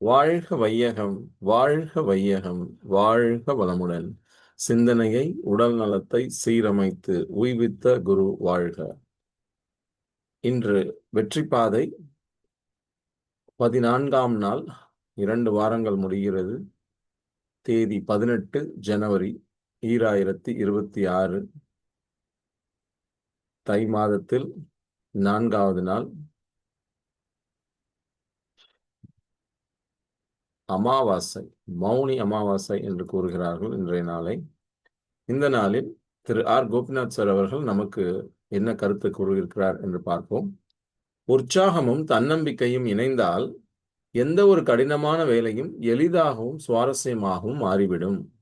வாழ்க வையகம் வாழ்க வையகம் வாழ்க வளமுடன். சிந்தனையை உடல் நலத்தை சீரமைத்து உய்வித்த குரு வாழ்க. இன்று வெற்றி பாதை பதினான்காம் நாள் இரண்டு வாரங்கள் முடிகிறது. தேதி பதினெட்டு ஜனவரி ஈராயிரத்தி இருபத்தி ஆறு. தை மாதத்தில் நான்காவது நாள். அமாவாசை மௌனி அமாவாசை என்று கூறுகிறார்கள் இன்றைய நாளை. இந்த நாளில் திரு ஆர். கோபிநாத் சார் அவர்கள் நமக்கு என்ன கருத்து கூறுகிறார் என்று பார்ப்போம். உற்சாகமும் தன்னம்பிக்கையும் இணைந்தால் எந்த ஒரு கடினமான வேலையும் எளிதாகவும் சுவாரஸ்யமாகவும் மாறிவிடும்.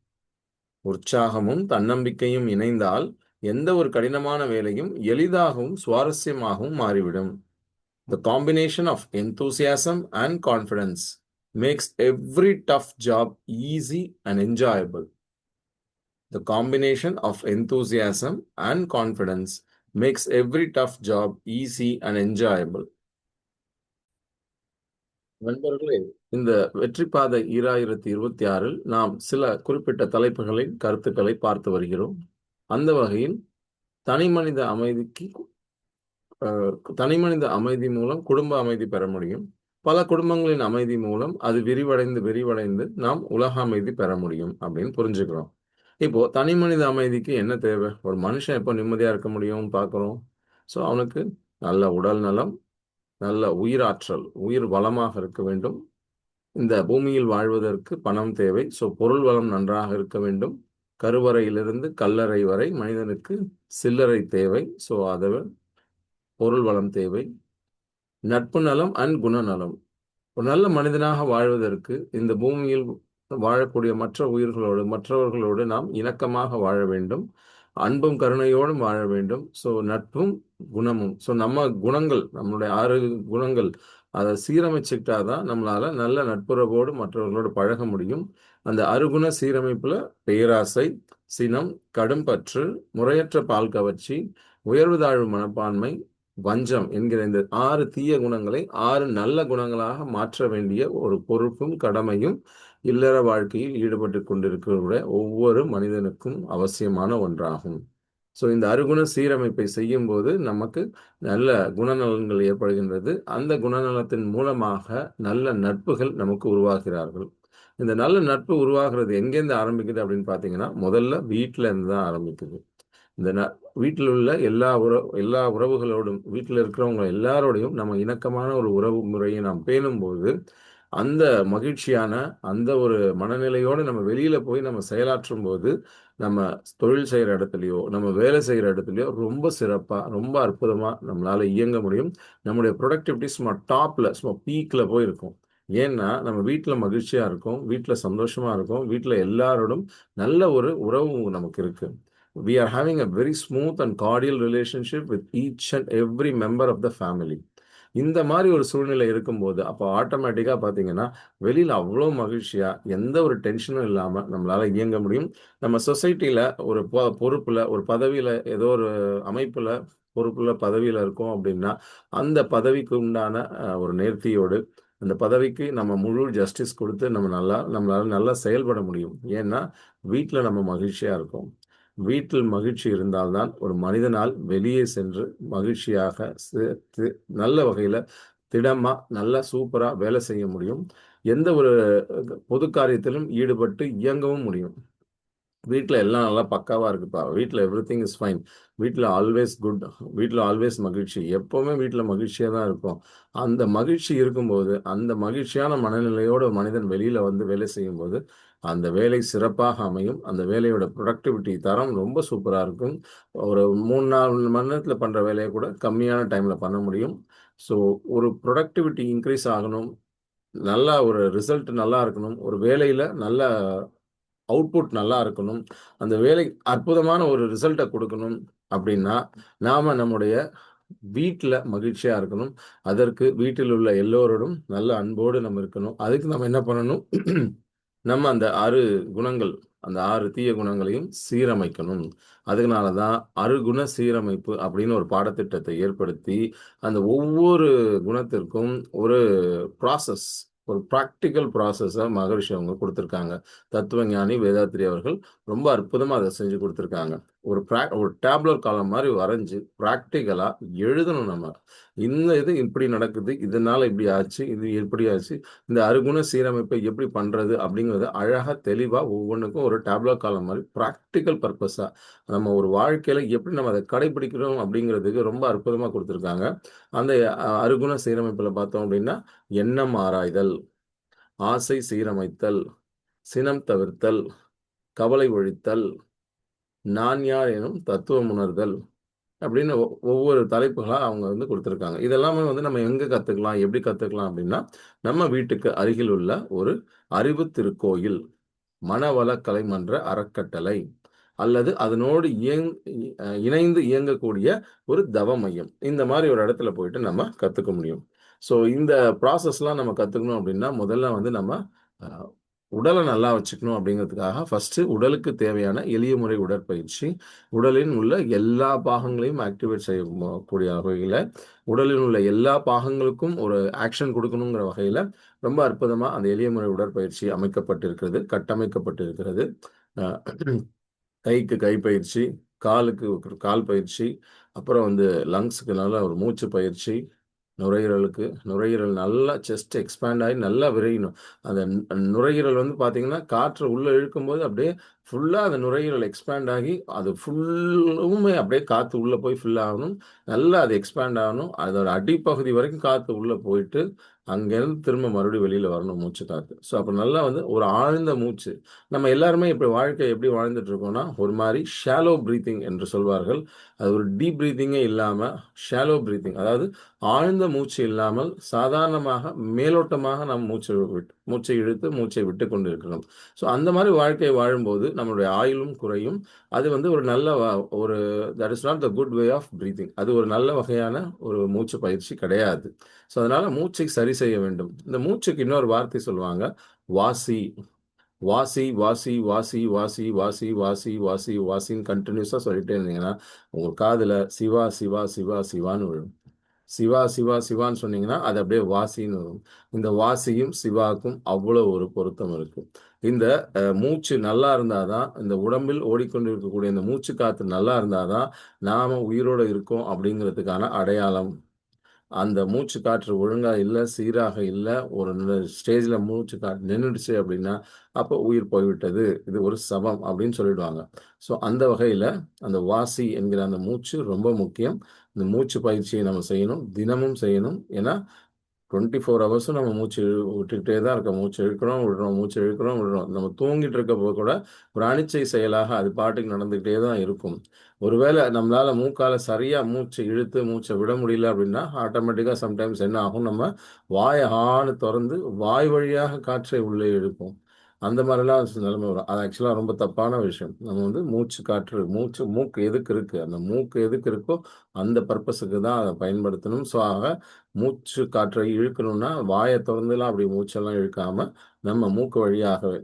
உற்சாகமும் தன்னம்பிக்கையும் இணைந்தால் எந்த ஒரு கடினமான வேலையும் எளிதாகவும் சுவாரஸ்யமாகவும் மாறிவிடும். The combination of enthusiasm and confidence makes every tough job easy and enjoyable. The combination of enthusiasm and confidence makes every tough job easy and enjoyable. நண்பர்களே இந்த வெற்றி பாதை ஈராயிரத்தி இருபத்தி ஆறில் நாம் சில குறிப்பிட்ட தலைப்புகளின் கருத்துக்களை பார்த்து வருகிறோம் அந்த வகையில் தனிமனித அமைதிக்கு தனிமனித அமைதி மூலம் குடும்ப அமைதி பெற முடியும் பல குடும்பங்களின் அமைதி மூலம் அது விரிவடைந்து விரிவடைந்து நாம் உலக அமைதி பெற முடியும் அப்படின்னு புரிஞ்சுக்கிறோம். இப்போ தனி மனித அமைதிக்கு என்ன தேவை? ஒரு மனுஷன் எப்போ நிம்மதியா இருக்க முடியும் பார்க்குறோம். ஸோ அவனுக்கு நல்ல உடல் நலம் நல்ல உயிராற்றல் உயிர் வளமாக இருக்க வேண்டும். இந்த பூமியில் வாழ்வதற்கு பணம் தேவை. ஸோ பொருள் வளம் நன்றாக இருக்க வேண்டும். கருவறையிலிருந்து கல்லறை வரை மனிதனுக்கு சில்லறை தேவை. ஸோ அதை பொருள் வளம் தேவை. நட்பு நலம் அண்ட் குணநலம் ஒரு நல்ல மனிதனாக வாழ்வதற்கு இந்த பூமியில் வாழக்கூடிய மற்ற உயிர்களோடு மற்றவர்களோடு நாம் இணக்கமாக வாழ வேண்டும். அன்பும் கருணையோடும் வாழ வேண்டும். ஸோ நட்பும் குணமும். ஸோ நம்ம குணங்கள் நம்மளுடைய ஆறு குணங்கள் அதை சீரமைச்சுக்கிட்டாதான் நம்மளால நல்ல நட்புறவோடு மற்றவர்களோடு பழக முடியும். அந்த அருகுண சீரமைப்புல பேராசை சினம் கடும்பற்று முறையற்ற பால் கவர்ச்சி உயர்வு தாழ்வு மனப்பான்மை வஞ்சம் என்கிற இந்த ஆறு தீய குணங்களை ஆறு நல்ல குணங்களாக மாற்ற வேண்டிய ஒரு பொறுப்பும் கடமையும் இல்லற வாழ்க்கையில் ஈடுபட்டு கொண்டிருக்கிற ஒவ்வொரு மனிதனுக்கும் அவசியமான ஒன்றாகும். ஸோ இந்த அருகுண சீரமைப்பை செய்யும் போது நமக்கு நல்ல குணநலன்கள் ஏற்படுகின்றது. அந்த குணநலத்தின் மூலமாக நல்ல நட்புகள் நமக்கு உருவாகிறார்கள். இந்த நல்ல நட்பு உருவாகிறது எங்கேருந்து ஆரம்பிக்குது அப்படின்னு பார்த்தீங்கன்னா முதல்ல வீட்டில இருந்து தான் ஆரம்பிக்குது. இந்த ந வீட்டில் உள்ள எல்லா உறவு எல்லா உறவுகளோடும் வீட்டில் இருக்கிறவங்க எல்லாரோடையும் நம்ம இணக்கமான ஒரு உறவு முறையை நாம் பேணும்போது அந்த மகிழ்ச்சியான அந்த ஒரு மனநிலையோடு நம்ம வெளியில் போய் நம்ம செயலாற்றும் போது நம்ம தொழில் செய்கிற இடத்துலையோ நம்ம வேலை செய்கிற இடத்துலையோ ரொம்ப சிறப்பாக ரொம்ப அற்புதமாக நம்மளால் இயங்க முடியும். நம்முடைய ப்ரொடக்டிவிட்டி சும்மா டாப்பில் சும்மா பீக்கில் போயிருக்கும் ஏன்னா நம்ம வீட்டில் மகிழ்ச்சியாக இருக்கும் வீட்டில் சந்தோஷமாக இருக்கும் வீட்டில் எல்லாரோடும் நல்ல ஒரு உறவு நமக்கு இருக்குது we are having a very smooth and cordial relationship with each and every member of the family. இந்த மாதிரி ஒரு சூழ்நிலை இருக்கும்போது அப்போ ஆட்டோமேட்டிக்காக பார்த்தீங்கன்னா வெளியில் அவ்வளோ மகிழ்ச்சியாக எந்த ஒரு டென்ஷனும் இல்லாமல் நம்மளால் இயங்க முடியும். நம்ம சொசைட்டியில் ஒரு பொறுப்பில் ஒரு பதவியில் ஏதோ ஒரு அமைப்பில் பொறுப்பில் பதவியில் இருக்கோம் அப்படின்னா அந்த பதவிக்கு உண்டான ஒரு நேர்த்தியோடு அந்த பதவிக்கு நம்ம முழு ஜஸ்டிஸ் கொடுத்து நம்ம நல்லா நம்மளால நல்லா செயல்பட முடியும். ஏன்னா வீட்டில் நம்ம மகிழ்ச்சியாக இருக்கோம். வீட்டில் மகிழ்ச்சி இருந்தால்தான் ஒரு மனிதனால் வெளியே சென்று மகிழ்ச்சியாக நல்ல வகையில் திடமாக நல்லா சூப்பராக வேலை செய்ய முடியும். எந்த ஒரு பொது காரியத்திலும் ஈடுபட்டு இயங்கவும் முடியும். வீட்டில் எல்லாம் நல்லா பக்காவாக இருக்குப்பா. வீட்டில் எவ்ரி திங் இஸ் ஃபைன் வீட்டில் ஆல்வேஸ் குட் வீட்டில் ஆல்வேஸ் மகிழ்ச்சி. எப்போவுமே வீட்டில் மகிழ்ச்சியாக தான் இருக்கும் அந்த மகிழ்ச்சி இருக்கும்போது அந்த மகிழ்ச்சியான மனநிலையோட மனிதன் வெளியில் வந்து வேலை செய்யும்போது அந்த வேலை சிறப்பாக அமையும். அந்த வேலையோட ப்ரொடக்டிவிட்டி தரம் ரொம்ப சூப்பராக இருக்கும். ஒரு மூணு நாலு மணி நேரத்தில் பண்ணுற வேலையை கூட கம்மியான டைமில் பண்ண முடியும். ஸோ ஒரு ப்ரொடக்டிவிட்டி இன்க்ரீஸ் ஆகணும். நல்லா ஒரு ரிசல்ட் நல்லா இருக்கணும். ஒரு வேலையில் நல்ல அவுட்புட் நல்லா இருக்கணும். அந்த வேலை அற்புதமான ஒரு ரிசல்ட்டை கொடுக்கணும் அப்படின்னா நாம் நம்முடைய வீட்டில் மகிழ்ச்சியாக இருக்கணும். அதற்கு வீட்டில் உள்ள எல்லோரோடும் நல்ல அன்போடு நம்ம இருக்கணும். அதுக்கு நம்ம என்ன பண்ணணும்? நம்ம அந்த ஆறு குணங்கள் அந்த ஆறு தீய குணங்களையும் சீரமைக்கணும். அதனால தான் அறுகுண சீரமைப்பு அப்படின்னு ஒரு பாடத்திட்டத்தை ஏற்படுத்தி அந்த ஒவ்வொரு குணத்திற்கும் ஒரு ப்ராசஸ் ஒரு ப்ராக்டிக்கல் ப்ராசஸை மகரிஷி அவங்க கொடுத்துருக்காங்க. தத்துவ ஞானி வேதாத்ரி அவர்கள் ரொம்ப அற்புதமாக அதை செஞ்சு கொடுத்துருக்காங்க. ஒரு ப்ரா ஒரு டேப்லர் காலம் மாதிரி வரைஞ்சி ப்ராக்டிக்கலாக எழுதணும் நம்ம. இந்த இது இப்படி நடக்குது இதனால் இப்படி ஆச்சு இது எப்படி ஆச்சு இந்த அருகுண சீரமைப்பை எப்படி பண்ணுறது அப்படிங்கிறத அழகாக தெளிவாக ஒவ்வொன்றுக்கும் ஒரு டேப்லர் காலம் மாதிரி ப்ராக்டிக்கல் பர்பஸாக நம்ம ஒரு வாழ்க்கையில் எப்படி நம்ம அதை கடைபிடிக்கிறோம் அப்படிங்கிறதுக்கு ரொம்ப அற்புதமாக கொடுத்துருக்காங்க. அந்த அருகுண சீரமைப்பில் பார்த்தோம் அப்படின்னா எண்ணம் ஆராய்தல் ஆசை சீரமைத்தல் சினம் தவிர்த்தல் கவலை ஒழித்தல் நான் யார் எனும் தத்துவம் உணர்தல் அப்படின்னு ஒ- ஒவ்வொரு தலைப்புகளாக அவங்க வந்து கொடுத்துருக்காங்க. இதெல்லாமே வந்து நம்ம எங்கே கற்றுக்கலாம் எப்படி கற்றுக்கலாம் அப்படின்னா நம்ம வீட்டுக்கு அருகில் உள்ள ஒரு அறிவு திருக்கோயில் மனவள கலைமன்ற அறக்கட்டளை அல்லது அதனோடு இயங் இணைந்து இயங்கக்கூடிய ஒரு தவ மையம். இந்த மாதிரி ஒரு இடத்துல போயிட்டு நம்ம கற்றுக்க முடியும். ஸோ இந்த ப்ராசஸ்லாம் நம்ம கற்றுக்கணும் அப்படின்னா முதல்ல வந்து நம்ம உடலை நல்லா வச்சுக்கணும் அப்படிங்கிறதுக்காக ஃபர்ஸ்ட் உடலுக்கு தேவையான எளிய முறை உடற்பயிற்சி. உடலின் உள்ள எல்லா பாகங்களையும் ஆக்டிவேட் செய்யக்கூடிய வகையில் உடலில் உள்ள எல்லா பாகங்களுக்கும் ஒரு ஆக்ஷன் கொடுக்கணுங்கிற வகையில் ரொம்ப அற்புதமாக அந்த எளிய முறை உடற்பயிற்சி அமைக்கப்பட்டிருக்கிறது கட்டமைக்கப்பட்டிருக்கிறது. கைக்கு கை பயிற்சி காலுக்கு கால் பயிற்சி அப்புறம் வந்து லங்ஸுக்கு நல்ல ஒரு மூச்சு பயிற்சி நுரையீரலுக்கு நுரையீரல் நல்லா செஸ்ட் எக்ஸ்பேண்ட் ஆகி நல்லா விரையணும். அந்த நுரையீரல் வந்து பார்த்தீங்கன்னா காற்றை உள்ளே இழுக்கும்போது அப்படியே ஃபுல்லாக அந்த நுரையீரல் எக்ஸ்பேண்ட் ஆகி அது ஃபுல்லுமே அப்படியே காற்று உள்ளே போய் ஃபில் ஆகணும். நல்லா அது எக்ஸ்பேண்ட் ஆகணும். அதோட அடிப்பகுதி வரைக்கும் காற்று உள்ளே போயிட்டு அங்கேருந்து திரும்ப மறுபடியும் வெளியில் வரணும் மூச்சு காற்று ஸோ அப்போ நல்லா வந்து ஒரு ஆழ்ந்த மூச்சு. நம்ம எல்லாருமே இப்போ வாழ்க்கை எப்படி வாழ்ந்துட்டு இருக்கோம்னா ஒரு மாதிரி ஷாலோ ப்ரீத்திங் என்று சொல்வார்கள். அது ஒரு டீப் ப்ரீத்திங்கே இல்லாமல் ஷாலோ ப்ரீத்திங் அதாவது ஆழ்ந்த மூச்சு இல்லாமல் சாதாரணமாக மேலோட்டமாக நாம் மூச்சு விட்டு மூச்சை இழுத்து மூச்சை விட்டு கொண்டு இருக்கணும் ஸோ அந்த மாதிரி வாழ்க்கை வாழும்போது நம்மளுடைய ஆயுளும் குறையும். அது வந்து ஒரு நல்ல ஒரு that is not the good way of breathing அது ஒரு நல்ல வகையான ஒரு மூச்சு பயிற்சி கிடையாது. ஸோ அதனால் மூச்சை சரி செய்ய வேண்டும். இந்த மூச்சுக்கு இன்னொரு வார்த்தை சொல்லுவாங்க வாசி. வாசி வாசி வாசி வாசி வாசி வாசி வாசி வாசின்னு கண்டினியூஸாக சொல்லிட்டே இருந்தீங்கன்னா உங்கள் காதில் சிவா சிவா சிவா சிவான்னு விழும் சிவா சிவா சிவான்னு சொன்னீங்கன்னா அது அப்படியே வாசின்னு வரும். இந்த வாசியும் சிவாக்கும் அவ்வளோ ஒரு பொருத்தம் இருக்கு. இந்த மூச்சு நல்லா இருந்தால் தான் இந்த உடம்பில் ஓடிக்கொண்டு இருக்கக்கூடிய இந்த மூச்சு காற்று நல்லா இருந்தால் தான் நாம் உயிரோட இருக்கோம் அப்படிங்கிறதுக்கான அடையாளம் அந்த மூச்சு காற்று ஒழுங்காக இல்லை சீராக இல்லை ஒரு ஸ்டேஜில் மூச்சு காற்று நின்றுடுச்சு அப்படின்னா அப்போ உயிர் போய்விட்டது. இது ஒரு சபம் அப்படின்னு சொல்லிடுவாங்க. ஸோ அந்த வகையில் அந்த வாசி என்கிற அந்த மூச்சு ரொம்ப முக்கியம். இந்த மூச்சு பயிற்சியை நம்ம செய்யணும் தினமும் செய்யணும். ஏன்னா டுவெண்ட்டி ஃபோர் ஹவர்ஸும் நம்ம மூச்சு இழு- விட்டுக்கிட்டே தான் இருக்கோம். மூச்சு இழுக்கிறோம் விடுறோம் மூச்சு இழுக்கிறோம் விடுறோம். நம்ம தூங்கிட்டு இருக்கப்போ கூட ஒரு அனிச்சை செயலாக அது பாட்டுக்கு நடந்துக்கிட்டே தான் இருக்கும். ஒருவேளை நம்மளால் மூக்கால சரியாக மூச்சு இழுத்து மூச்சை விட முடியல அப்படின்னா ஆட்டோமேட்டிக்காக சம்டைம்ஸ் என்ன ஆகும்? நம்ம வாயை ஆணு திறந்து வாய் வழியாக காற்றை உள்ளே இழுப்போம். அந்த மாதிரிலாம் நிலைமை வரும். அது ஆக்சுவலாக ரொம்ப தப்பான விஷயம். நம்ம வந்து மூச்சு காற்று மூச்சு மூக்கு எதுக்கு இருக்குது அந்த மூக்கு எதுக்கு இருக்கோ அந்த பர்பஸுக்கு தான் அதை பயன்படுத்தணும். ஸோ ஆக மூச்சு காற்றை இழுக்கணும்னா வாயை திறந்துலாம் அப்படி மூச்செல்லாம் இழுக்காமல் நம்ம மூக்கு வழியாகவே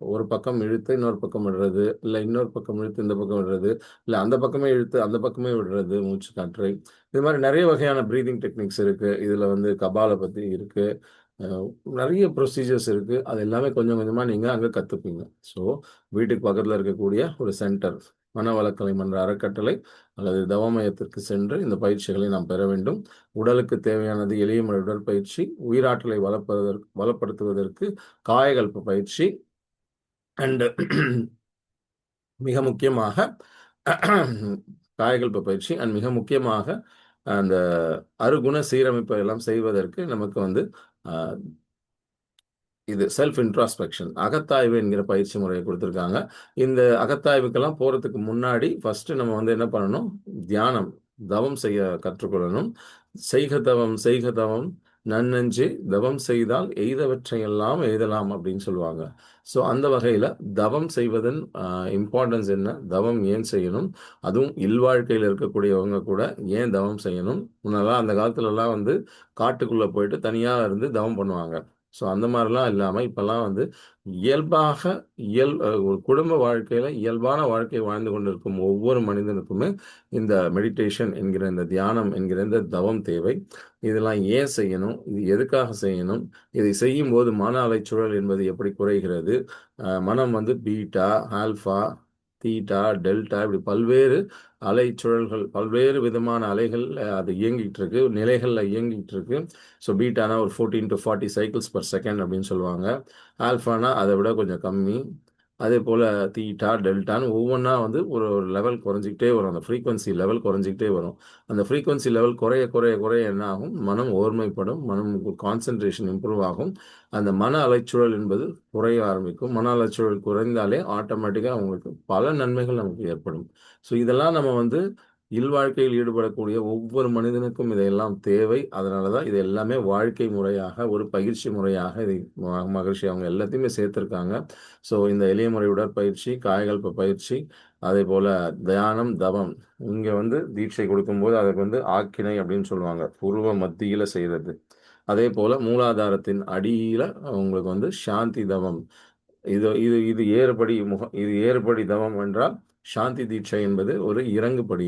ஒரு பக்கம் இழுத்து இன்னொரு பக்கம் விடுறது இல்லை இன்னொரு பக்கம் இழுத்து இந்த பக்கம் விடுறது இல்லை அந்த பக்கமே இழுத்து அந்த பக்கமே விடுறது மூச்சு காற்றை. இது மாதிரி நிறைய வகையான ப்ரீதிங் டெக்னிக்ஸ் இருக்குது இதில் வந்து கபால பற்றி இருக்குது நிறைய ப்ரொசீஜர்ஸ் இருக்குது அது எல்லாமே கொஞ்சம் கொஞ்சமாக நீங்கள் அங்கே கற்றுப்பீங்க ஸோ வீட்டுக்கு பக்கத்தில் இருக்கக்கூடிய ஒரு சென்டர் மனவளக்கலை மன்ற அறக்கட்டளை அல்லது தவமயத்திற்கு சென்று இந்த பயிற்சிகளை நாம் பெற வேண்டும். உடலுக்கு தேவையானது எளிய முறை உடற்பயிற்சி உயிராற்றலை வளர்ப்பதற்கு வளப்படுத்துவதற்கு காயகல்ப பயிற்சி அண்டு மிக முக்கியமாக காயகல்ப பயிற்சி அண்ட் மிக முக்கியமாக அந்த அருகுண சீரமைப்பை எல்லாம் செய்வதற்கு நமக்கு வந்து இது செல்ஃப் இன்ட்ராஸ்பெக்ஷன் அகத்தாய்வு என்கிற பயிற்சி முறையை கொடுத்துருக்காங்க. இந்த அகத்தாய்வுக்கெல்லாம் போறதுக்கு முன்னாடி ஃபர்ஸ்ட் நம்ம வந்து என்ன பண்ணணும்? தியானம் தவம் செய்ய கற்றுக்கொள்ளணும். செய்க தவம் செய்க தவம் நன்னஞ்சு தவம் செய்தால் எய்தவற்றையெல்லாம் எய்தலாம் அப்படின்னு சொல்லுவாங்க. ஸோ அந்த வகையில் தவம் செய்வதன் இம்பார்ட்டன்ஸ் என்ன? தவம் ஏன் செய்யணும்? அதுவும் இல்வாழ்க்கையில் இருக்கக்கூடியவங்க கூட ஏன் தவம் செய்யணும்? முன்னெல்லாம் அந்த காலத்துலலாம் வந்து காட்டுக்குள்ளே போயிட்டு தனியாக இருந்து தவம் பண்ணுவாங்க. ஸோ அந்த மாதிரிலாம் இல்லாமல் இப்போல்லாம் வந்து இயல்பாக இயல் ஒரு குடும்ப வாழ்க்கையில் இயல்பான வாழ்க்கை வாழ்ந்து கொண்டிருக்கும் ஒவ்வொரு மனிதனுக்குமே இந்த மெடிடேஷன் என்கிற இந்த தியானம் என்கிற இந்த தவம் தேவை. இதெல்லாம் ஏன் செய்யணும்? இது எதுக்காக செய்யணும்? இதை செய்யும் போது மன அலைச்சூழல் என்பது எப்படி குறைகிறது? மனம் வந்து பீட்டா ஆல்ஃபா தீட்டா டெல்டா இப்படி பல்வேறு அலை சுழல்கள் பல்வேறு விதமான அலைகள் அது இயங்கிட்டு இருக்கு. நிலைகளில் இயங்கிட்டு இருக்கு. ஸோ பீட்டானா ஒரு fourteen to forty cycles per second அப்படின்னு சொல்லுவாங்க. ஆல்ஃபானா அதை விட கொஞ்சம் கம்மி. அதே போல் தீட்டா டெல்டான்னு ஒவ்வொன்றா வந்து ஒரு ஒரு லெவல் குறைஞ்சிக்கிட்டே வரும். அந்த ஃப்ரீக்வன்சி லெவல் குறைஞ்சிக்கிட்டே வரும். அந்த ஃப்ரீக்வன்சி லெவல் குறைய குறைய குறைய என்ன ஆகும்? மனம் ஓர்மைப்படும் மனம் கான்சன்ட்ரேஷன் இம்ப்ரூவ் ஆகும். அந்த மன அலைச்சூழல் என்பது குறைய ஆரம்பிக்கும். மன அலைச்சூழல் குறைந்தாலே ஆட்டோமேட்டிக்காக அவங்களுக்கு பல நன்மைகள் நமக்கு ஏற்படும். ஸோ இதெல்லாம் நம்ம வந்து இல்வாழ்க்கையில் ஈடுபடக்கூடிய ஒவ்வொரு மனிதனுக்கும் இதையெல்லாம் தேவை. அதனால தான் இது எல்லாமே வாழ்க்கை முறையாக ஒரு பயிற்சி முறையாக இதை மகிழ்ச்சி அவங்க எல்லாத்தையுமே சேர்த்துருக்காங்க. ஸோ இந்த எளிய முறை உடற்பயிற்சி காயகல்ப பயிற்சி அதே போல் தியானம் தவம் இங்கே வந்து தீட்சை கொடுக்கும்போது அதுக்கு வந்து ஆக்கினை அப்படின்னு சொல்லுவாங்க. பூர்வ மத்தியில் செய்கிறது அதே போல் மூலாதாரத்தின் அடியில் உங்களுக்கு வந்து சாந்தி தவம் இது இது இது ஏறுபடி முகம் இது ஏறுபடி தவம் என்றால் சாந்தி தீட்சை என்பது ஒரு இறங்குபடி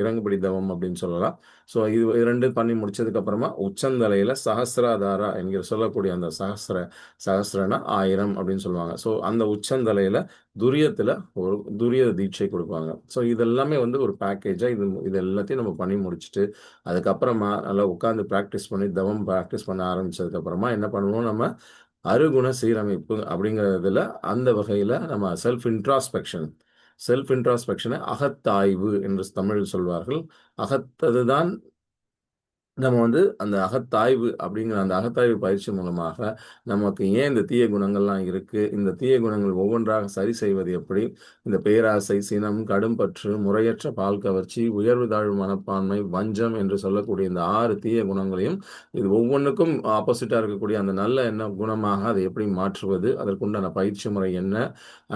இறங்குபடி தவம் அப்படின்னு சொல்லலாம். ஸோ இது இரண்டு பண்ணி முடிச்சதுக்கு அப்புறமா உச்சந்தலையில சஹசிராதாரா என்கிற சொல்லக்கூடிய அந்த சஹசிர சஹசிரனா ஆயிரம் அப்படின்னு சொல்லுவாங்க. ஸோ அந்த உச்சந்தலையில துரியத்துல ஒரு துரிய தீட்சை கொடுப்பாங்க. ஸோ இதெல்லாமே வந்து ஒரு பேக்கேஜா இது இது எல்லாத்தையும் நம்ம பண்ணி முடிச்சுட்டு அதுக்கப்புறமா நல்லா உட்காந்து ப்ராக்டிஸ் பண்ணி தவம் ப்ராக்டிஸ் பண்ண ஆரம்பிச்சதுக்கு அப்புறமா என்ன பண்ணுவோம் நம்ம? அருகுண சீரமைப்பு அப்படிங்கிறதுல அந்த வகையில நம்ம செல்ஃப் இன்ட்ராஸ்பெக்ஷன் செல்ஃப் இன்ட்ராஸ்பெக்ஷனை அகத்தாய்வு என்று தமிழில் சொல்வார்கள். அகத்தது தான் நம்ம வந்து அந்த அகத்தாய்வு அப்படிங்கிற அந்த அகத்தாய்வு பயிற்சி மூலமாக நமக்கு ஏன் இந்த தீய குணங்கள்லாம் இருக்கு? இந்த தீய குணங்கள் ஒவ்வொன்றாக சரி செய்வது எப்படி? இந்த பேராசை சினம் கடும்பற்று முறையற்ற பால் கவர்ச்சி உயர்வு தாழ்வு மனப்பான்மை வஞ்சம் என்று சொல்லக்கூடிய இந்த ஆறு தீய குணங்களையும் இது ஒவ்வொன்றுக்கும் ஆப்போசிட்டா இருக்கக்கூடிய அந்த நல்ல என்ன குணமாக அதை எப்படி மாற்றுவது? அதற்குண்டான பயிற்சி முறை என்ன?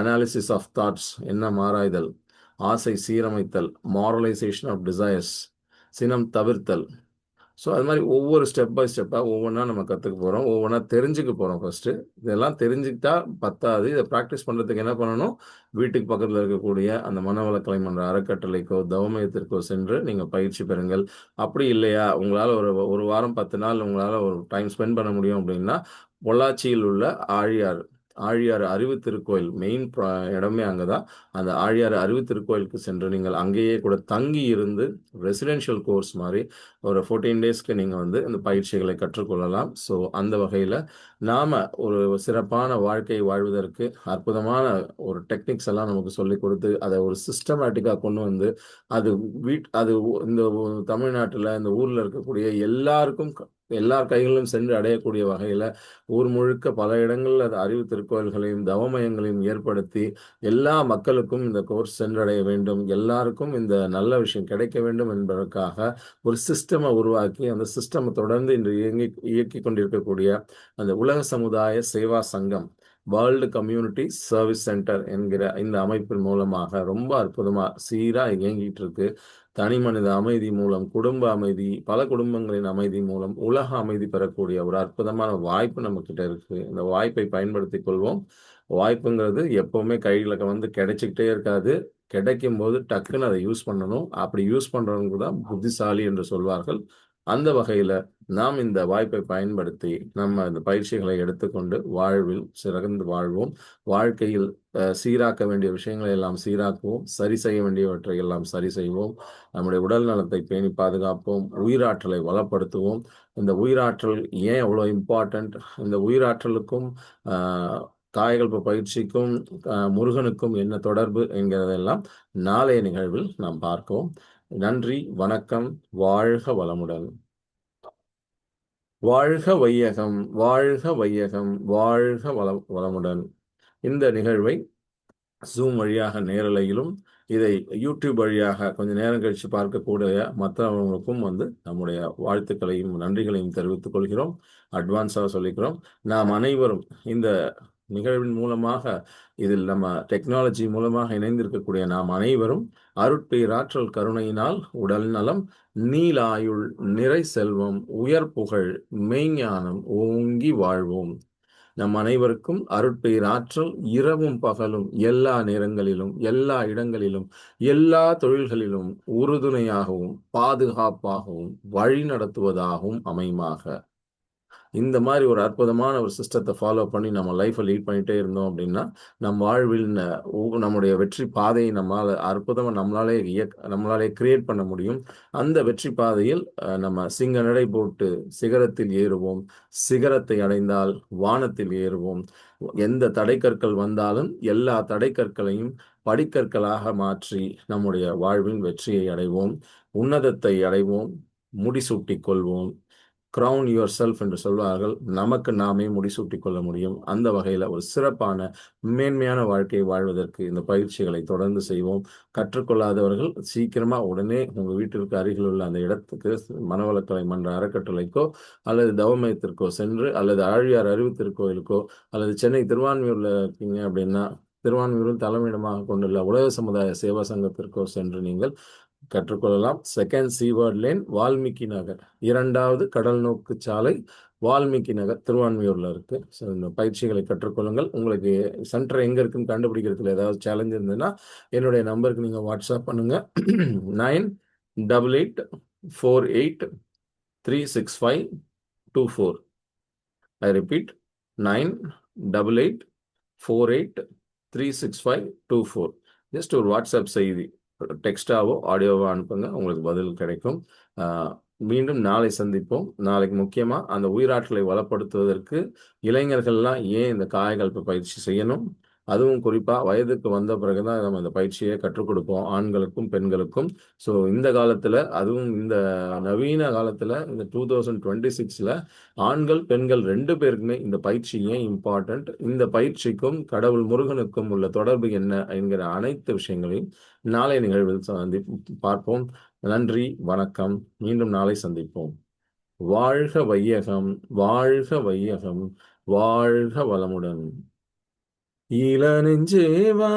அனாலிசிஸ் ஆஃப் தாட்ஸ் என்ன மாறாய்தல்? ஆசை சீரமைத்தல் மாரலைசேஷன் ஆஃப் டிசையர்ஸ் சினம் தவிர்த்தல் ஸோ அது மாதிரி ஒவ்வொரு ஸ்டெப் பை ஸ்டெப்பாக ஒவ்வொன்றா நம்ம கற்றுக்க போகிறோம் ஒவ்வொன்றா தெரிஞ்சுக்க போகிறோம் ஃபஸ்ட்டு இதெல்லாம் தெரிஞ்சுக்கிட்டா பத்தாது. இதை ப்ராக்டிஸ் பண்ணுறதுக்கு என்ன பண்ணணும்? வீட்டுக்கு பக்கத்தில் இருக்கக்கூடிய அந்த மனவளக்கலை மன்ற அறக்கட்டளைக்கோ தவமயத்திற்கோ சென்று நீங்கள் பயிற்சி பெறுங்கள். அப்படி இல்லையா? உங்களால் ஒரு ஒரு வாரம் பத்து நாள் உங்களால் ஒரு டைம் ஸ்பெண்ட் பண்ண முடியும் அப்படின்னா பொள்ளாச்சியில் உள்ள ஆழியார் ஆழியார் அறிவு திருக்கோயில் மெயின் இடமே அங்கே தான் அந்த ஆழியார் அறிவு திருக்கோயிலுக்கு சென்று நீங்கள் அங்கேயே கூட தங்கி இருந்து ரெசிடென்ஷியல் கோர்ஸ் மாதிரி ஒரு ஃபோர்டீன் டேஸ்க்கு நீங்கள் வந்து இந்த பயிற்சிகளை கற்றுக்கொள்ளலாம். ஸோ அந்த வகையில் நாம் ஒரு சிறப்பான வாழ்க்கை வாழ்வதற்கு அற்புதமான ஒரு டெக்னிக்ஸ் எல்லாம் நமக்கு சொல்லி கொடுத்து அதை ஒரு சிஸ்டமேட்டிக்காக கொண்டு வந்து அது வீட் அது இந்த தமிழ்நாட்டில் இந்த ஊரில் இருக்கக்கூடிய எல்லாருக்கும் எல்லார் கைகளிலும் சென்று அடையக்கூடிய வகையில் ஊர் முழுக்க பல இடங்களில் அது அறிவு திருக்கோயில்களையும் தவமயங்களையும் ஏற்படுத்தி எல்லா மக்களுக்கும் இந்த கோர்ஸ் சென்றடைய வேண்டும். எல்லாருக்கும் இந்த நல்ல விஷயம் கிடைக்க வேண்டும் என்பதற்காக ஒரு சிஸ்டமை உருவாக்கி அந்த சிஸ்டம் தொடர்ந்து இன்று இயங்கி இயக்கி கொண்டிருக்கக்கூடிய அந்த உலக சமுதாய சேவா சங்கம் வேர்ல்டு கம்யூனிட்டி சர்வீஸ் சென்டர் என்கிற இந்த அமைப்பின் மூலமாக ரொம்ப அற்புதமாக சீராக இயங்கிட்டு இருக்கு. தனி மனித அமைதி மூலம் குடும்ப அமைதி பல குடும்பங்களின் அமைதி மூலம் உலக அமைதி பெறக்கூடிய ஒரு அற்புதமான வாய்ப்பு நம்ம கிட்ட இருக்கு. இந்த வாய்ப்பை பயன்படுத்தி கொள்வோம். வாய்ப்புங்கிறது எப்பவுமே கையில வந்து கிடைச்சிக்கிட்டே இருக்காது. கிடைக்கும் போது டக்குன்னு அதை யூஸ் பண்ணணும். அப்படி யூஸ் பண்றவங்க தான் புத்திசாலி என்று சொல்வார்கள். அந்த வகையில நாம் இந்த வாய்ப்பை பயன்படுத்தி நம்ம இந்த பயிற்சிகளை எடுத்துக்கொண்டு வாழ்வில் சிறந்து வாழ்வோம். வாழ்க்கையில் சீராக்க வேண்டிய விஷயங்களை எல்லாம் சீராக்குவோம். சரி செய்ய வேண்டியவற்றை எல்லாம் சரி செய்வோம். நம்முடைய உடல் நலத்தை பேணி பாதுகாப்போம். உயிராற்றலை வளப்படுத்துவோம். இந்த உயிராற்றல் ஏன் அவ்வளோ இம்பார்ட்டண்ட் இந்த உயிராற்றலுக்கும் காயகல்ப பயிற்சிக்கும் முருகனுக்கும் என்ன தொடர்பு என்கிறதெல்லாம் நாளைய நிகழ்வில் நாம் பார்ப்போம். நன்றி வணக்கம் வாழ்க வளமுடன். வாழ்க வையகம் வாழ்க வையகம் வாழ்க வள வளமுடன். இந்த நிகழ்வை ஜூம் வழியாக நேரலையிலும் இதை யூடியூப் வழியாக கொஞ்சம் நேரம் கழித்து பார்க்கக்கூடிய மற்றவங்களுக்கும் வந்து நம்முடைய வாழ்த்துக்களையும் நன்றிகளையும் தெரிவித்துக் கொள்கிறோம். அட்வான்ஸாக சொல்லிக்கிறோம். நாம் அனைவரும் இந்த நிகழ்வின் மூலமாக இதில் நம்ம டெக்னாலஜி மூலமாக இணைந்திருக்கக்கூடிய நாம் அனைவரும் அருட்பேராற்றல் கருணையினால் உடல் நலம் நீலாயுள் நிறை செல்வம் உயர் புகழ் மெய்ஞானம் ஓங்கி வாழ்வோம். நம் அனைவருக்கும் அருட்பெயராற்றல் இரவும் பகலும் எல்லா நேரங்களிலும் எல்லா இடங்களிலும் எல்லா தொழில்களிலும் உறுதுணையாகவும் பாதுகாப்பாகவும் வழிநடத்துவதாகவும் அமைமாக. இந்த மாதிரி ஒரு அற்புதமான ஒரு சிஸ்டத்தை ஃபாலோ பண்ணி நம்ம லைஃப்பை லீட் பண்ணிட்டே இருந்தோம் அப்படின்னா நம் வாழ்வில் நம்முடைய வெற்றி பாதையை நம்மளால் அற்புதமாக நம்மளாலே இயக்க நம்மளாலே கிரியேட் பண்ண முடியும். அந்த வெற்றி பாதையில் நம்ம சிங்க நடை போட்டு சிகரத்தில் ஏறுவோம். சிகரத்தை அடைந்தால் வானத்தில் ஏறுவோம். எந்த தடைக்கற்கள் வந்தாலும் எல்லா தடைக்கற்களையும் படிக்கற்களாக மாற்றி நம்முடைய வாழ்வின் வெற்றியை அடைவோம். உன்னதத்தை அடைவோம். முடிசூட்டிக் கொள்வோம். க்ரௌன் யுவர் செல்ஃப் என்று சொல்வார்கள். நமக்கு நாமே முடிசூட்டிக் கொள்ள முடியும். அந்த வகையில் ஒரு சிறப்பான மேன்மையான வாழ்க்கையை வாழ்வதற்கு இந்த பயிற்சிகளை தொடர்ந்து செய்வோம். கற்றுக்கொள்ளாதவர்கள் சீக்கிரமாக உடனே உங்கள் வீட்டிற்கு அருகில் உள்ள அந்த இடத்துக்கு மனவளக்கலை மன்ற அறக்கட்டளைக்கோ அல்லது தவமயத்திற்கோ சென்று அல்லது ஆழியார் அறிவு திருக்கோயிலுக்கோ அல்லது சென்னை திருவான்மையூரில் இருக்கீங்க அப்படின்னா திருவான்மையூரில் தலைமையிடமாக கொண்டுள்ள உலக சமுதாய சேவா சங்கத்திற்கோ சென்று நீங்கள் கற்றுக்கொள்ளலாம். Second Seaward lane Valmiki Nagar. இரண்டாவது கடல் நோக்கு சாலை வால்மீகி நகர். திருவான்மையூரில் இருக்குது ஸோ இந்த பயிற்சிகளை கற்றுக்கொள்ளுங்கள். உங்களுக்கு சென்டர் எங்கே இருக்குன்னு கண்டுபிடிக்கிறதுல ஏதாவது சேலஞ்ச் இருந்ததுன்னா என்னுடைய நம்பருக்கு நீங்கள் வாட்ஸ்அப் பண்ணுங்கள் nine double eight four eight three six five two four. I repeat nine double eight four eight three six five two four. Just ஒரு வாட்ஸ்அப் செய்தி. டெக்ஸ்டாவோ ஆடியோவோ அனுப்புங்க. உங்களுக்கு பதில் கிடைக்கும். மீண்டும் நாளை சந்திப்போம். நாளைக்கு முக்கியமாக அந்த உயிராற்றலை வளப்படுத்துவதற்கு இளைஞர்கள்லாம் ஏன் இந்த காயகல்ப பயிற்சி செய்யணும்? அதுவும் குறிப்பாக வயதுக்கு வந்த பிறகு தான் நம்ம இந்த பயிற்சியை கற்றுக் கொடுப்போம் ஆண்களுக்கும் பெண்களுக்கும். ஸோ இந்த காலத்தில் அதுவும் இந்த நவீன காலத்தில் இந்த டூ தௌசண்ட் டுவெண்ட்டி சிக்ஸில் ஆண்கள் பெண்கள் ரெண்டு பேருக்குமே இந்த பயிற்சி ஏன் இம்பார்ட்டண்ட் இந்த பயிற்சிக்கும் கடவுள் முருகனுக்கும் உள்ள தொடர்பு என்ன என்கிற அனைத்து விஷயங்களையும் நாளை நிகழ்வில் சந்தி பார்ப்போம். நன்றி வணக்கம். மீண்டும் நாளை சந்திப்போம். வாழ்க வையகம் வாழ்க வையகம் வாழ்க வளமுடன். இள நெஞ்சேவா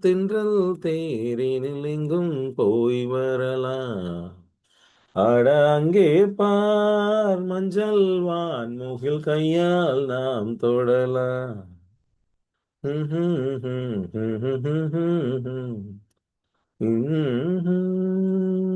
தென்றல் தேரினில் எங்கும் போய் வரலாம் அட அங்கே பார் மஞ்சள் வான் முகில் கையால் நாம் தொடலாம் Mm-hmm.